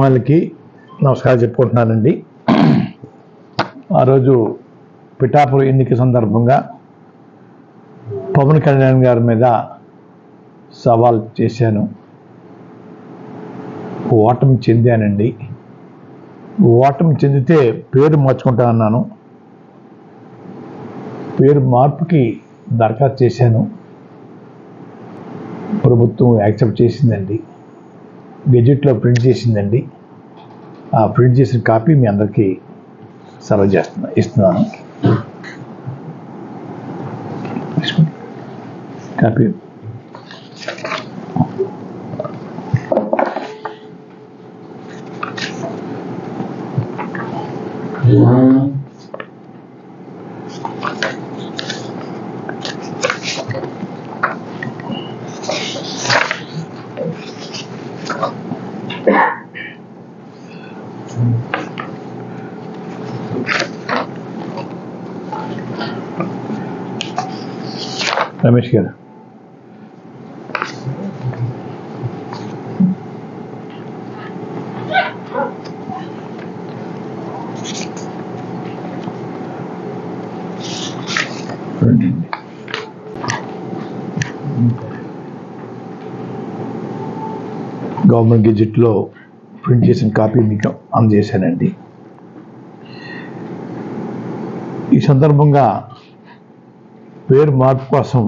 వాళ్ళకి నమస్కారం చెప్పుకుంటున్నానండి. ఆ రోజు పిఠాపురం ఎన్నిక సందర్భంగా పవన్ కళ్యాణ్ గారి మీద సవాల్ చేశాను. ఓటమి చెందానండి. ఓటమి చెందితే పేరు మార్చుకుంటా అన్నాను పేరు మార్పుకి దరఖాస్తు చేశాను. ప్రభుత్వం యాక్సెప్ట్ చేసిందండి. గెజెట్లో ప్రింట్ చేసిందండి. ఆ ప్రింట్ చేసిన కాపీ మీ అందరికీ సర్వ్ చేస్తున్నా ఇస్తున్నాను. తీసుకోండి. కాపీ. రమేష్ గారు. గవర్నమెంట్ గెజెట్లో ప్రింట్ చేసిన కాపీ మీకు అందజేశానండి. ఈ సందర్భంగా పేరు మార్పు కోసం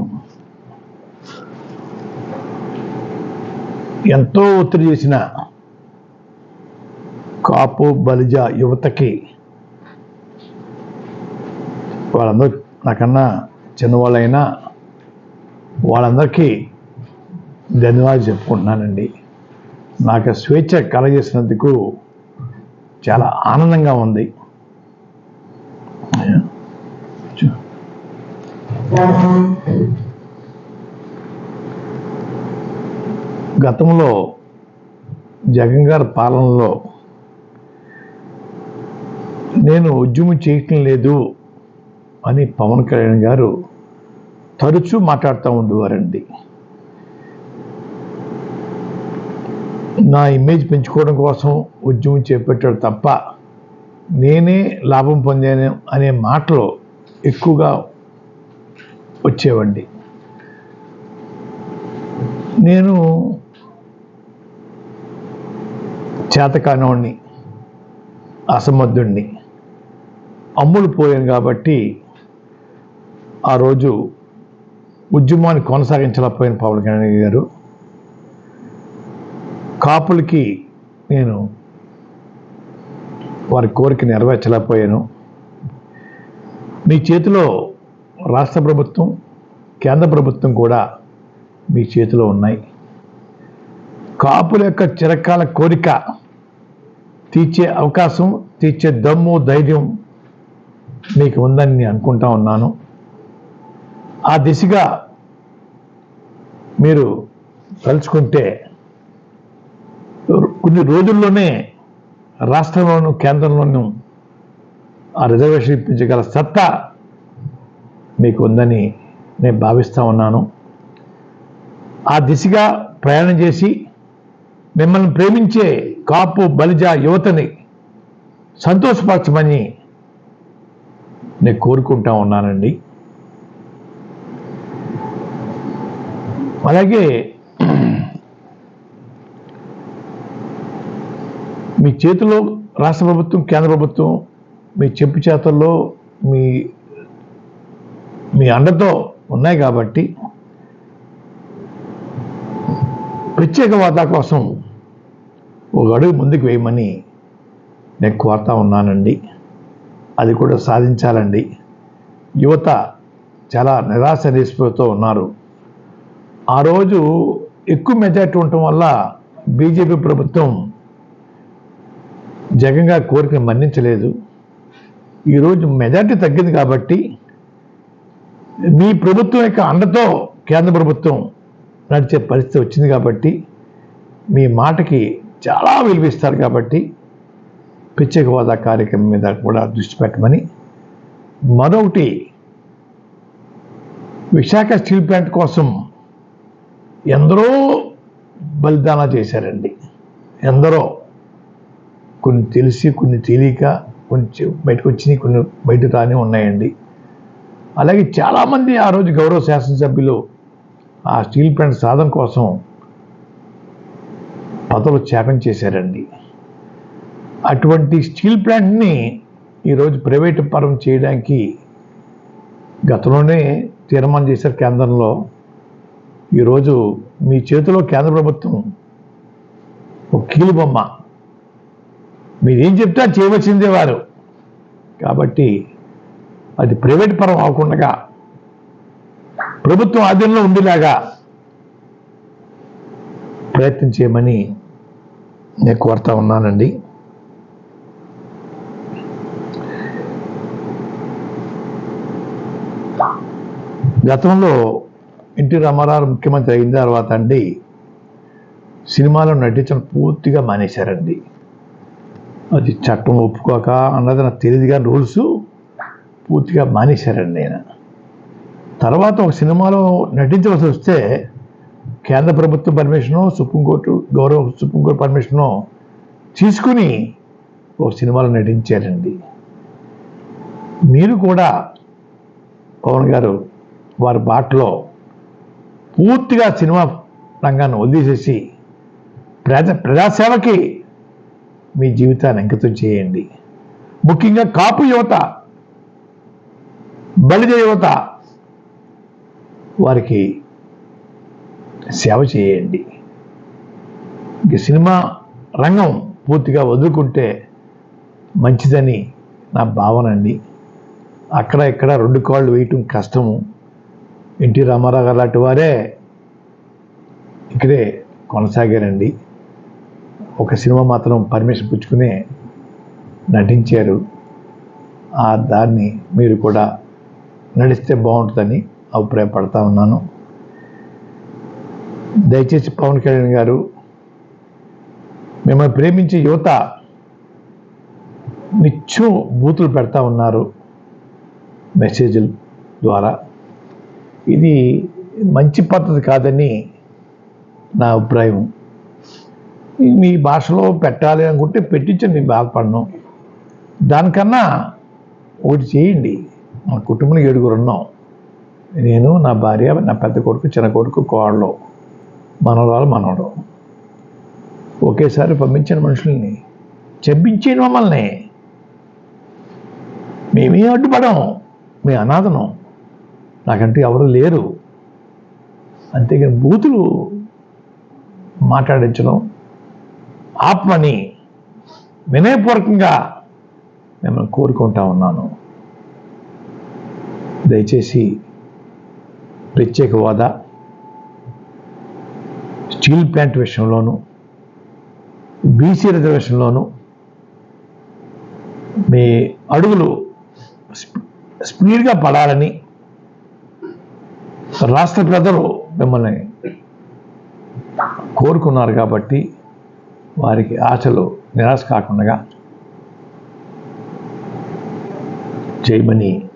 ఎంతో ఒత్తిడి చేసిన కాపు బలిజ యువతకి వాళ్ళందరూ నాకన్నా చిన్నవాళ్ళైనా వాళ్ళందరికీ ధన్యవాదాలు చెప్పుకుంటున్నానండి. నాకు స్వేచ్ఛ కలగజేసినందుకు చాలా ఆనందంగా ఉంది. గతంలో జగన్ గారి పాలనలో నేను ఉద్యమం చేయటం లేదు అని పవన్ కళ్యాణ్ గారు తరచూ మాట్లాడుతూ ఉండేవారండి. నా ఇమేజ్ పెంచుకోవడం కోసం ఉద్యమం చేపట్టాడు తప్ప నేనే లాభం పొందాను అనే మాటలు ఎక్కువగా వచ్చేవండి నేను చేతకానవాడిని అసమర్థుణ్ణి అమ్ముడు పోయాను కాబట్టి ఆ రోజు ఉద్యమాన్ని కొనసాగించలేకపోయిన పవన్ కళ్యాణ్ గారు. కాపులకి నేను వారి కోరిక నెరవేర్చలేకపోయాను. మీ చేతిలో రాష్ట్ర ప్రభుత్వం కేంద్ర ప్రభుత్వం కూడా మీ చేతిలో ఉన్నాయి. కాపుల యొక్క చిరకాల కోరిక తీర్చే అవకాశం తీర్చే దమ్ము ధైర్యం మీకు ఉందని నేను అనుకుంటా ఉన్నాను. ఆ దిశగా మీరు తలుచుకుంటే కొన్ని రోజుల్లోనే రాష్ట్రంలోనూ కేంద్రంలోనూ ఆ రిజర్వేషన్ ఇప్పించగల సత్తా మీకు ఉందని నేను భావిస్తూ ఉన్నాను. ఆ దిశగా ప్రయాణం చేసి మిమ్మల్ని ప్రేమించే కాపు బలిజ యువతని సంతోషపరచమని నేను కోరుకుంటా ఉన్నానండి. అలాగే మీ చేతిలో రాష్ట్ర ప్రభుత్వం కేంద్ర ప్రభుత్వం మీ చెప్పు చేతల్లో మీ మీ అండతో ఉన్నాయి కాబట్టి ప్రత్యేక హోదా కోసం ఒక అడుగు ముందుకు వేయమని నేను కోరుతా ఉన్నానండి. అది కూడా సాధించాలండి. యువత చాలా నిరాశ నిస్పృహతో ఉన్నారు. ఆ రోజు ఎక్కువ మెజార్టీ ఉండటం వల్ల బీజేపీ ప్రభుత్వం జగన్ గారి కోరికను మన్నించలేదు. ఈరోజు మెజార్టీ తగ్గింది కాబట్టి మీ ప్రభుత్వం యొక్క అండతో కేంద్ర ప్రభుత్వం నడిచే పరిస్థితి వచ్చింది కాబట్టి మీ మాటకి చాలా విలువిస్తారు కాబట్టి ప్రత్యేక హోదా కార్యక్రమం మీద కూడా దృష్టి పెట్టమని మరొకటి విశాఖ స్టీల్ ప్లాంట్ కోసం ఎందరో బలిదాన చేశారండి. ఎందరో కొన్ని తెలిసి కొన్ని తెలియక కొంచెం బయటకు వచ్చినాయి కొన్ని బయట రాని ఉన్నాయండి. అలాగే చాలామంది ఆ రోజు గౌరవ శాసనసభ్యులు ఆ స్టీల్ ప్లాంట్ సాధన కోసం పదవులు త్యాగం చేశారండి. అటువంటి స్టీల్ ప్లాంట్ని ఈరోజు ప్రైవేటు పరం చేయడానికి గతంలోనే తీర్మానం చేశారు కేంద్రంలో. ఈరోజు మీ చేతిలో కేంద్ర ప్రభుత్వం ఒక కీలు బొమ్మ. మీరేం చెప్తే చేయవలసిందే వారు. కాబట్టి అది ప్రైవేట్ పరం అవ్వకుండా ప్రభుత్వం ఆధీనంలో ఉండేలాగా ప్రయత్నం చేయమని నేను కోరుతా ఉన్నానండి. గతంలో ఎన్టీ రామారావు ముఖ్యమంత్రి అయిన తర్వాత అండి సినిమాలో నటించడం పూర్తిగా మానేశారండి. అది చట్టం ఒప్పుకోక అన్నది నాకు తెలియదు కానీ రూల్స్ పూర్తిగా మానేశారండి ఆయన. తర్వాత ఒక సినిమాలో నటించవలసి వస్తే కేంద్ర ప్రభుత్వ పర్మిషను సుప్రీంకోర్టు గౌరవ సుప్రీంకోర్టు పర్మిషను తీసుకుని ఒక సినిమాలో నటించారండి. మీరు కూడా పవన్ గారు వారి బాటలో పూర్తిగా సినిమా రంగాన్ని వదిలేసేసి ప్రజా ప్రజాసేవకి మీ జీవితాన్ని అంకితం చేయండి. ముఖ్యంగా కాపు యువత బలిదేవత వారికి సేవ చేయండి. ఇంక సినిమా రంగం పూర్తిగా వదులుకుంటే మంచిదని నా భావన అండి. అక్కడ ఇక్కడ రెండు కాళ్ళు వేయటం కష్టము. ఎన్టీ రామారావు గారు లాంటి వారే ఇక్కడే కొనసాగారండి. ఒక సినిమా మాత్రం పర్మిషన్ పుచ్చుకునే నటించారు. ఆ దాన్ని మీరు కూడా నడిస్తే బాగుంటుందని అభిప్రాయపడతా ఉన్నాను. దయచేసి పవన్ కళ్యాణ్ గారు మిమ్మల్ని ప్రేమించే యువత నిత్యం బూతులు పెడతా ఉన్నారు మెసేజ్ల ద్వారా. ఇది మంచి పద్ధతి కాదని నా అభిప్రాయం. మీ భాషలో పెట్టాలి అనుకుంటే పెట్టించండి బాధపడను. దానికన్నా ఒకటి చేయండి. మా కుటుంబంలో ఏడుగురు ఉన్నాం. నేను నా భార్య నా పెద్ద కొడుకు చిన్న కొడుకు కోడలు మనవరాలు మనవడు. ఒకేసారి పంపించిన మనుషుల్ని చెప్పించేయండి మమ్మల్ని. మేమే అడ్డుపడం మీ అనాథనం. నాకంటే ఎవరు లేరు. అంతేగాని బూతులు మాట్లాడించడం ఆత్మని వినయపూర్వకంగా మిమ్మల్ని కోరుకుంటా ఉన్నాను. దయచేసి ప్రత్యేక హోదా స్టీల్ ప్లాంట్ విషయంలోనూ బీసీ రిజర్వేషన్లోనూ మీ అడుగులు స్పీడ్గా పడాలని రాష్ట్ర ప్రజలు మిమ్మల్ని కోరుకున్నారు కాబట్టి వారికి ఆశలు నిరాశ కాకుండా చేయమని